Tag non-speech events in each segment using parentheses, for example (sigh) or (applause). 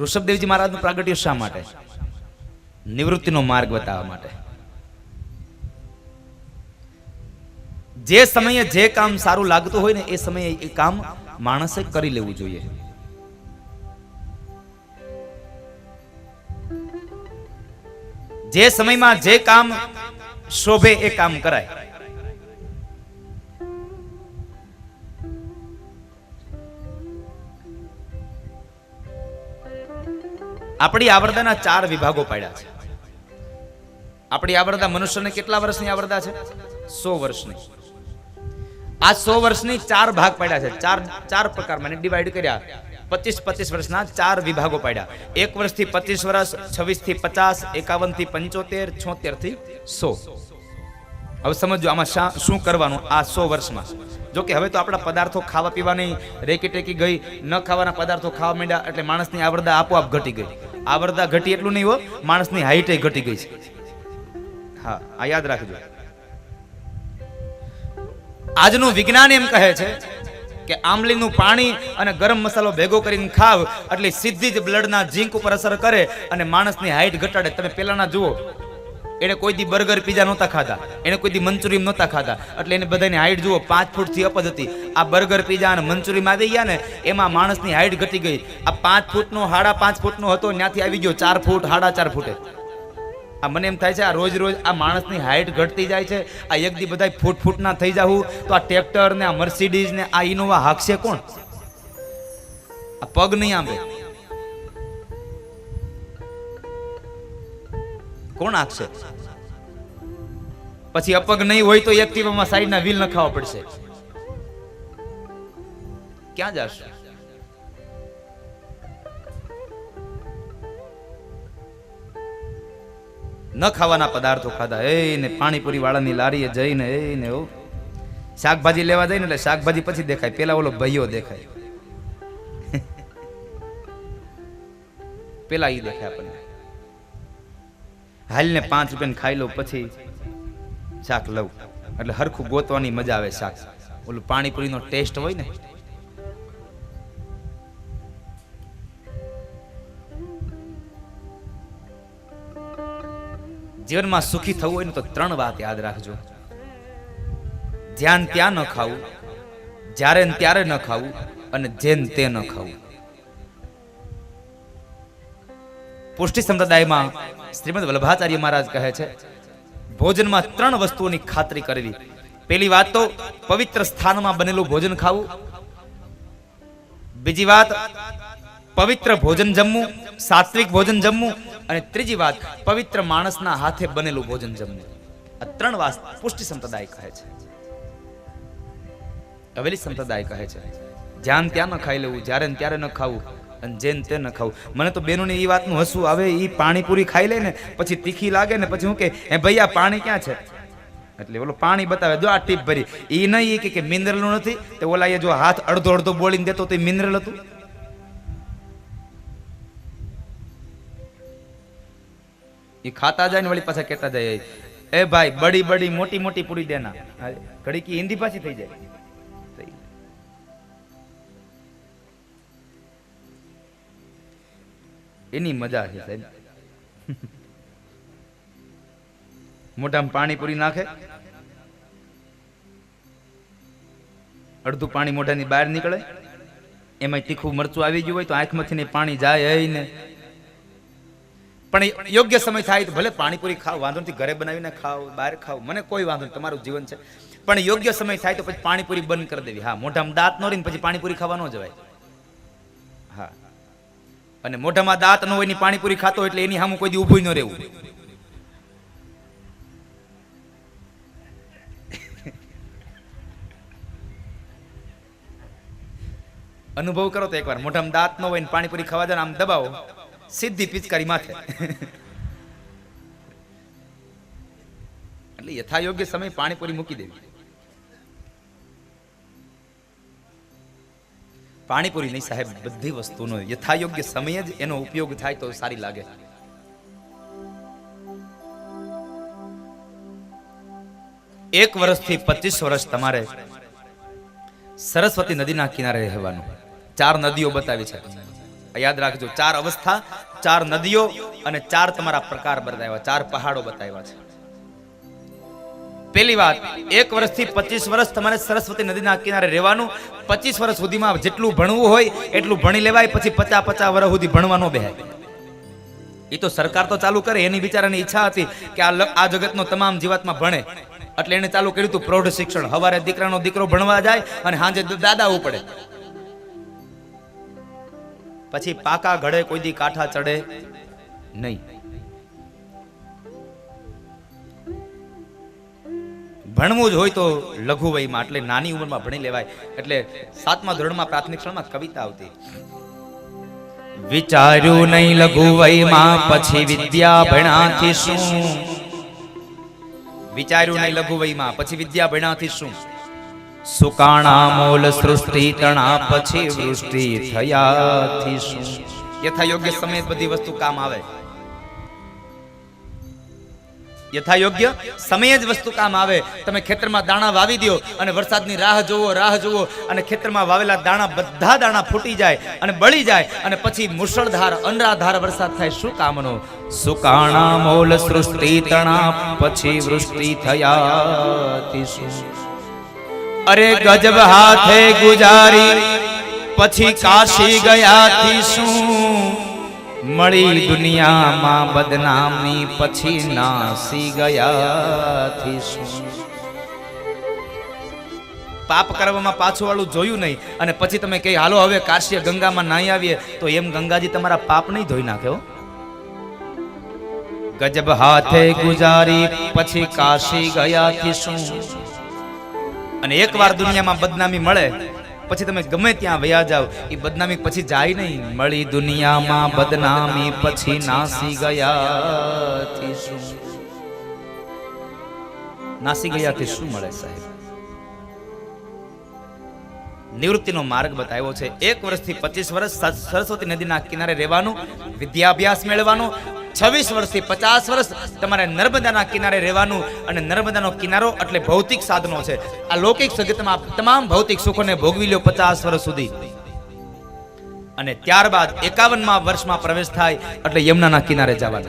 ઋષભદેવજી મહારાજનું પ્રાગટ્ય શા માટે? નિવૃત્તિનો માર્ગ બતાવવા માટે. જે સમયે જે કામ સારું લાગતું હોય ને એ સમયે એ કામ માણસે કરી લેવું જોઈએ. જે સમયમાં જે કામ શોભે એ કામ કરાય. આપણી આવરદાના ચાર વિભાગો પાડ્યા છે. આપણી આવરદા મનુષ્યને કેટલા વર્ષની આવરદા છે? સો વર્ષની. આ સો વર્ષની ચાર ભાગ પાડ્યા છે. ચાર ચાર પ્રકારમાં ડિવાઈડ કર્યા. પચીસ પચીસ વર્ષના ચાર વિભાગો પાડ્યા. એક વર્ષથી પચીસ વર્ષ છવ્વીસથી પચાસ એકાવનથી પંચોતેર છોતેરથી સો. હવે સમજો આમાં શા- કરવાનું આ સો વર્ષમાં? જો કે હવે તો આપણા પદાર્થો ખાવા પીવાની રેકી ટેકી ગઈ, ન ખાવાના પદાર્થો ખાવા માંડ્યા એટલે માણસની આવરદા આપોઆપ ઘટી ગઈ. આવરદા ઘટી એટલું નહીં હો, માણસની હાઈટ ઘટી ગઈ છે. હા, આ યાદ રાખજો. આજનું વિજ્ઞાન એમ કહે છે કે આંબલીનું પાણી અને ગરમ મસાલો ભેગો કરીને ખાવ, એટલે સીધી જ બ્લડના ઝીંક ઉપર અસર કરે અને માણસની હાઈટ ઘટાડે. તમે પેલાના જુઓ. એને કોઈ દી બર્ગર પીઝા નહોતા ખાધા. એને કોઈ દી મંચુરિયમ નહોતા ખાધા. એટલે એને બધાની હાઈટ જુઓ, પાંચ ફૂટથી અપજ હતી. આ બર્ગર પીઝા અને મંચુરિયમ આવી ગયા ને, એમાં માણસની હાઈટ ઘટી ગઈ. આ પાંચ ફૂટનો સાડા પાંચ ફૂટનો હતો, ત્યાંથી આવી ગયો ચાર ફૂટ સાડા ચાર ફૂટે. આ મને એમ થાય છે, આ રોજ રોજ આ માણસની હાઈટ ઘટતી જાય છે. આ એક દી બધા ફૂટ ફૂટના થઈ જાવું તો આ ટ્રેક્ટર ને, આ મર્સિડીઝ ને, આ ઇનોવા હાકશે કોણ? આ પગ નહીં આંબે. કોણ હાંકશે પછી અપગ નહીં હોય તો એક્ટિવામાં સાઈડના વ્હીલ નખાવા પડશે. ક્યાં જશે? ન ખાવાના પદાર્થો ખાધા. એ ને પાણીપુરી વાળાની લારીએ જઈને એ ને ઓ, શાકભાજી લેવા જઈને એટલે શાકભાજી પછી દેખાય. પેલા ઓલો ભાઈઓ દેખાય. (laughs) પેલા ઈ દેખાય આપણને. હાલને પાંચ રૂપિયાને ખાઈ લઉં પછી શાક લઉં. એટલે હરખું ગોતવાની મજા આવે શાક. ઓલું પાણીપુરીનો ટેસ્ટ હોય ને. જીવનમાં સુખી થવું હોય ને તો ત્રણ વાત યાદ રાખજો. ધ્યાન ત્યાં ન ખાવું, જ્યારે ત્યારે ન ખાવું, અને જેન તે ન ખાવું. પુષ્ટિ સંપ્રદાયમાં શ્રીમદ વલ્લભાચાર્ય મહારાજ કહે છે, ભોજનમાં ત્રણ વસ્તુઓની ખાતરી કરવી. પેલી વાત તો પવિત્ર સ્થાનમાં બનેલું ભોજન ખાવું. બીજી વાત, પવિત્ર ભોજન જમવું, સાત્વિક ભોજન જમવું અને ત્રીજી વાત, પવિત્ર માણસના હાથે બનેલું ભોજન જમવું. આ ત્રણ વાત પુષ્ટિ સંપ્રદાય કહે છે. હવેલી સંપ્રદાય કહે છે જ્યાં ત્યાં ન ખાઈ લેવું, જ્યારે ત્યારે ન ખાવું. અને જેન તે ન ખાવું. મને તો બેનોને એ વાતનું હસવું આવે એ પાણીપુરી ખાઈ લે ને, પછી તીખી લાગે ને, પછી હું કે, હે ભાઈ આ પાણી ક્યાં છે? એટલે ઓલો પાણી બતાવે, જો આ ટીપ ભરી. એ નહીં એ કે કે મિનરલનું નથી. તો ઓલા એ જો હાથ અડધો અડધો બોલીને દેતો તો એ મિનરલ હતું. એ ખાતા જાય ને વળી પાછા કહેતા જાય, એ ભાઈ, બડી બડી મોટી મોટી પૂરી દેના. ઘડી કે હિન્દી પાછી થઈ જાય. એની મજા છે સાહેબ. મોઢામાં પાણીપુરી નાખે. અડધું પાણી મોઢાની બહાર નીકળે. એમાં તીખું મરચું આવી ગયું હોય તો આંખમાંથી પાણી જાય ને. પણ યોગ્ય સમય થાય તો ભલે પાણીપુરી ખાવ વાંધો નથી, ઘરે બનાવીને ખાવ બહાર ખાવ મને કોઈ વાંધો નહીં તમારું જીવન છે. પણ યોગ્ય સમય થાય તો પછી પાણીપુરી બંધ કરી દેવી. હા, મોઢામાં દાંત નો રહીને પછી પાણીપુરી ખાવા ન જવાય. હા. અને મોઢામાં દાંત ન હોયની પાણીપુરી ખાતો એટલે એની સામે કોઈ ઊભું ન રહેવું. અનુભવ કરો તો એકવાર. મોઢામાં દાંત ન હોય ને પાણીપુરી ખાવા દે આમ દબાવો. સીધી પિચકારી માથે. એટલે યથાયોગ્ય સમય પાણીપુરી મૂકી દેવી. પાણીપુરી નહીં સાહેબ, બધી વસ્તુનો યથાયોગ્ય સમયે જ એનો ઉપયોગ થાય તો સારી લાગે. એક વર્ષથી પચીસ વર્ષ તમારે સરસ્વતી નદીના કિનારે રહેવાનું. ચાર નદીઓ બતાવી છે. યાદ રાખજો, ચાર અવસ્થા, ચાર નદીઓ અને ચાર તમારા પ્રકાર બતાવ્યા, ચાર પહાડો બતાવ્યા છે. પહેલી વાત, એક વર્ષથી પચીસ વર્ષ તમારે સરસ્વતી નદીના કિનારે રહેવાનું. પચીસ વર્ષ સુધીમાં જેટલું ભણવું હોય, એટલું ભણી લેવાય, પછી પચાસ પચાસ વર્ષ સુધી ભણવાનો બે એ તો સરકાર તો ચાલુ કરે, એની બિચારાની ઈચ્છા હતી કે આ આ જગતનો તમામ જીવાતમાં ભણે. એટલે એને ચાલુ કર્યું હતું પ્રૌઢ શિક્ષણ. હવારે દીકરાનો દીકરો ભણવા જાય અને સાંજે દાદા ઉપડે. પછી પાકા ઘડે, કોઈ દી કાંઠા ચડે નહીં. ભણવું જ હોય તો લઘુ વયમાં એટલે નાની ઉંમરમાં ભણી લેવાય. એટલે સાતમા ધોરણમાં પ્રાથમિક શાળામાં કવિતા આવતી. વિચાર્યું નહીં લઘુ વયમાં પછી વિદ્યા ભણાથી શું? વિચાર્યું નહીં લઘુ વયમાં પછી વિદ્યા ભણાથી શું? સુકાણા મોલ સૃષ્ટિ તણા પછી વૃષ્ટિ થયાથી શું? યથા યોગ્ય સમય બધી વસ્તુ કામ આવે. યથા યોગ્ય સમયે જ વસ્તુ કામ આવે. તમે ખેતરમાં દાણા વાવી દો અને વરસાદની રાહ જોવો રાહ જોવો અને ખેતરમાં વાવેલા દાણા બધા દાણા ફૂટી જાય અને બળી જાય અને પછી મુશળધાર, અનરાધાર વરસાદ થાય. શું કામનો? સુકાણા મોલ સૃષ્ટિ તણા પછી વૃષ્ટિ થયા અરે ગજબ હાથે ગુજારી, પછી કાશી ગયાથી શું? મળી દુનિયામાં બદનામી પછી નાસી ગયાથી શું? પાપ કરવામાં પાછું વાળું જોયું નહીં અને પછી તમે કહી હાલો હવે કાશી ગંગામાં નાહી આવીએ. તો એમ ગંગાજી તમારા પાપ નહીં ધોઈ નાખ્યો ગજબ હાથે ગુજારી પછી કાશી ગયાથી શું? અને એકવાર દુનિયામાં બદનામી મળે પછી તમે ગમે ત્યાં વયા જાવ એ બદનામી પછી જાય નહીં. મળી દુનિયામાં બદનામી પછી નાસી ગયાથી શું? નાસી ગયાથી શું મળે સાહેબ? નિવૃત્તિનો માર્ગ બતાવ્યો છે. એક વર્ષથી પચીસ વર્ષ સરસ્વતી નદીના કિનારે રહેવાનું, વિદ્યાભ્યાસ મેળવવાનો છવ્વીસ વર્ષથી પચાસ વર્ષ તમારે નર્મદાના કિનારે રહેવાનું અને નર્મદાનો કિનારો એટલે ભૌતિક સાધનો છે. આ લૌકિક જગતમાં તમામ ભૌતિક સુખોને ભોગવી લો પચાસ વર્ષ સુધી. અને ત્યારબાદ એકાવનમાં વર્ષમાં પ્રવેશ થાય એટલે યમુનાના કિનારે જવા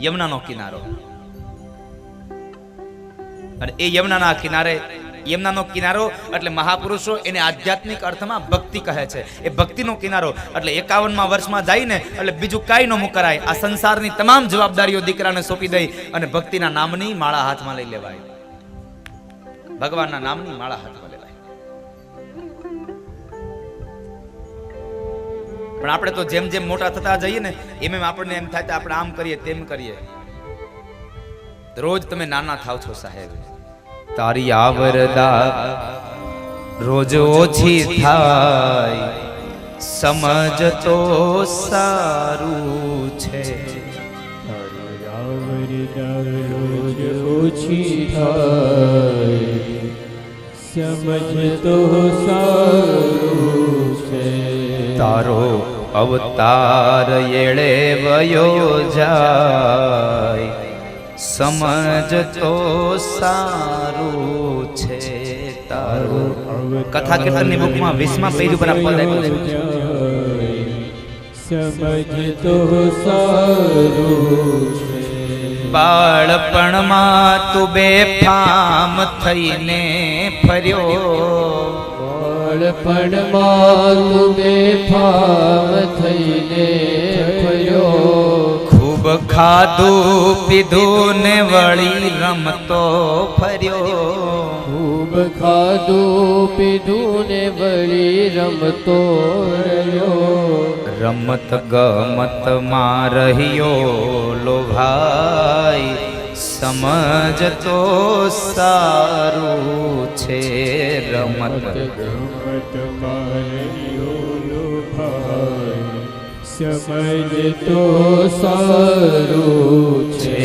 યમુનાનો કિનારો. અને એ યમુનાના કિનારે યમુનાનો કિનારો એટલે મહાપુરુષો એને આધ્યાત્મિક અર્થમાં ભક્તિ કહે છે. એ ભક્તિનો કિનારો એટલે એકાવનમાં વર્ષમાં જઈને એટલે બીજું કાંઈ ન મુકરાય. આ સંસારની તમામ જવાબદારીઓ દીકરાને સોંપી દઈ અને ભક્તિના નામની માળા હાથમાં લઈ લેવાય. ભગવાનના નામની માળા હાથમાં લેવાય. પણ આપણે તો જેમ જેમ મોટા થતા જઈએ ને, એમ એમ આપણને એમ થાય આપણે આમ કરીએ તેમ કરીએ. રોજ તમે નાના થાવ છો સાહેબ. તારી આવરદા રોજ ઓછી થાય. સમજ તો સારું છે. રોજ ઓછી સમજ તો સારું છે. તારો અવતાર એળે વયો જાય. સમજ તો સારું છે તારું. કથા કીર્તનની બુકમાં વીસમા પેજ ઉપર સમજ તો સારું છે. બાળપણમાં તું બેફામ થઈને ફર્યો. બાળપણમાં તું બેફામ થઈને ફર્યો. ખૂબ ખાધું પીધું ને વળી રમતો ફર્યો. ખૂબ ખાધું પીધું ને વળી રમતો રહ્યો. રમત ગમતમાં રહ્યો લોભાઈ સમજતો સારું છે રમત. સમજ તો સારું છે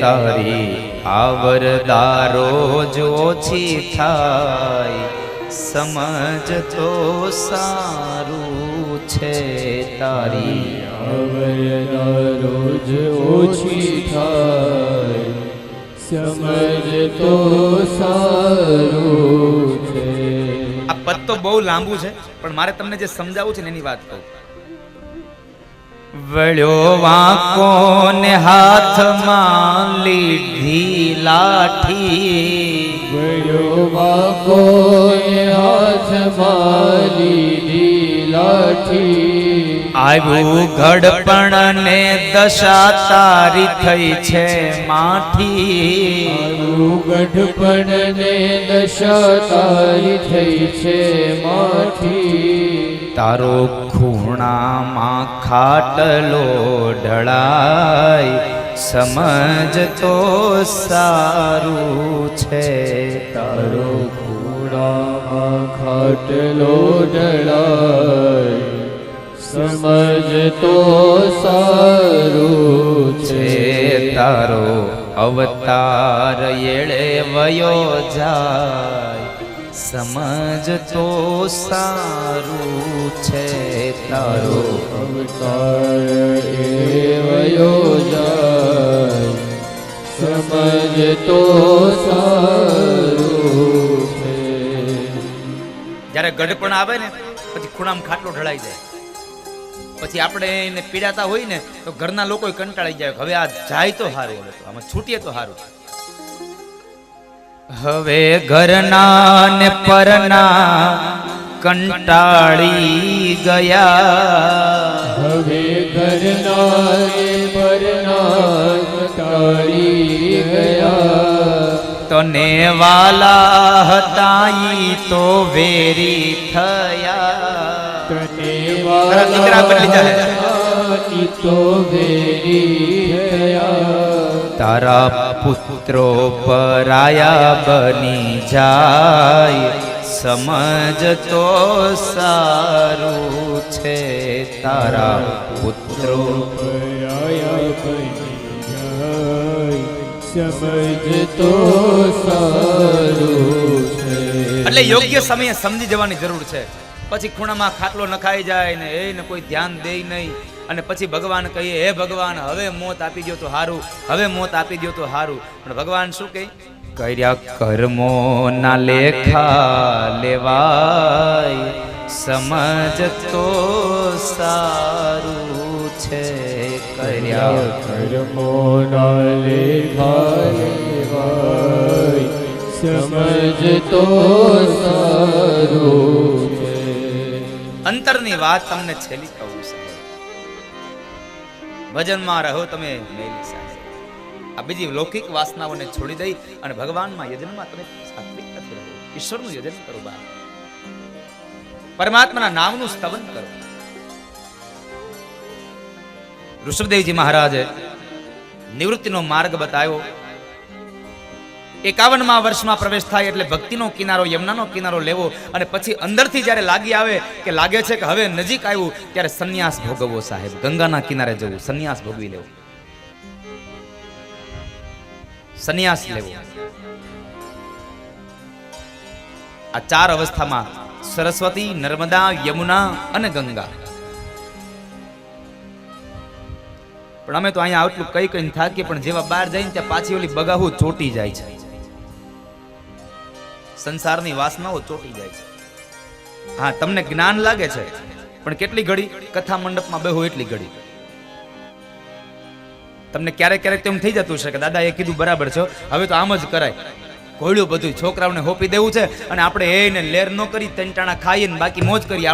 તારી આવરદારો જ ઓછી થાય. સમજ તો સારું છે તારી આવરદારો જોછી થાય. સમજ તો સારું છે. આ પદ તો બહુ લાંબુ છે, પણ મારે તમને જે સમજાવવું છે ને એની વાત કહું. વળ્યો વાંકો ને હાથમાં લીધી લાઠી. વયો વાકો હાથમાં લીધી લાઠી. આવ્યું ઘડપણ ને દશા તારી થઈ છે માઠી. મારું ગઢપણ ને દશા તારી થઈ છે માઠી. તારો ખૂણામાં ખાટલો ઢળાય સમજ તો સારું છે. તારો ખૂણામાં ખાટલો ઢળાય સમજ તો સારું છે. છે તારો અવતાર એળે વયો જાય સમજ તો સારું છે તારો અવતાર એવયો જાય સમજ તો સારું છે. જ્યારે ગઢપણ આવે ને પછી ખૂણામાં ખાટલો ઢળાઈ જાય. પછી આપણે એને પીડાતા હોય ને તો ઘરના લોકો કંટાળી જાય હવે આ જાય તો સારું આમાં છૂટીએ તો સારું હવે ઘરના ને પરના કંટાળી ગયા. હવે ઘરના ને પરના કંટાળી ગયા. તને વાલા હતા તો વેરી થયા. તને વાલા બદલી જાય. વેરી થયા તારા પુત્રો પરાયા બની જાય સમજ તો સારું છે તારા પુત્રો. પરાયા બની જાય સમજ તો સારું છે. એટલે યોગ્ય સમયે સમજી જવાની જરૂર છે. પછી ખૂણામાં ખાટલો નખાઈ જાય ને એને કોઈ ધ્યાન દે નહીં. અને પછી ભગવાન કહીએ, હે ભગવાન, હવે મોત આપી દો તો સારું હવે મોત આપી દો તો સારું પણ ભગવાન શું કહે? કર્યા કર્મો ના લેખા લેવાય, સમજ તો સારું છે. કર્યા કર્મો ના લેખા સમજ તો સારું અંતરની વાત તમને છેલ્લી કહું. ભજનમાં રહો, તમે મેલી સાથે આ બીજી લૌકિક વાસનાઓને છોડી દઈ અને ભગવાનમાં યજનમાં તમે સાત્વિકતાથી રહો. ઈશ્વરનું યજન કરો બા પરમાત્માના નામનું સ્તવન કરો. ઋષભદેવજી મહારાજે નિવૃત્તિનો માર્ગ બતાવ્યો. એકાવનમાં વર્ષમાં પ્રવેશ થાય એટલે ભક્તિનો કિનારો, યમુનાનો કિનારો લેવો અને પછી અંદરથી જ્યારે લાગી આવે કે લાગે છે કે હવે નજીક આવ્યું, ત્યારે સંન્યાસ ભોગવવો સાહેબ. ગંગાના કિનારે જવું, સંન્યાસ ભોગવી લેવો. સંન્યાસ લેવો. આ ચાર અવસ્થામાં સરસ્વતી, નર્મદા, યમુના અને ગંગા. પણ અમે તો અહીંયા આટલું કઈ કઈ થાકીએ, પણ જેવા બહાર જઈને ત્યાં પાછી ઓલી બગાહુ ચોટી જાય છે. સંસારની વાસનાઓ ચોટી જાય છે. હા, તમને જ્ઞાન લાગે છે, પણ કેટલી ઘડી કથા મંડપમાં બેહો એટલી ઘડી. તમને ક્યારેક ક્યારેક તેમ થઈ જતું છે કે, દાદા, એ કીધું બરાબર છે હવે તો આમ જ કરાય. કોળ્યું બધું છોકરાઓને હોપી દેવું છે અને આપણે એને લેર ન કરી, તંટાણા ખાઈએ બાકી મોજ કરીએ.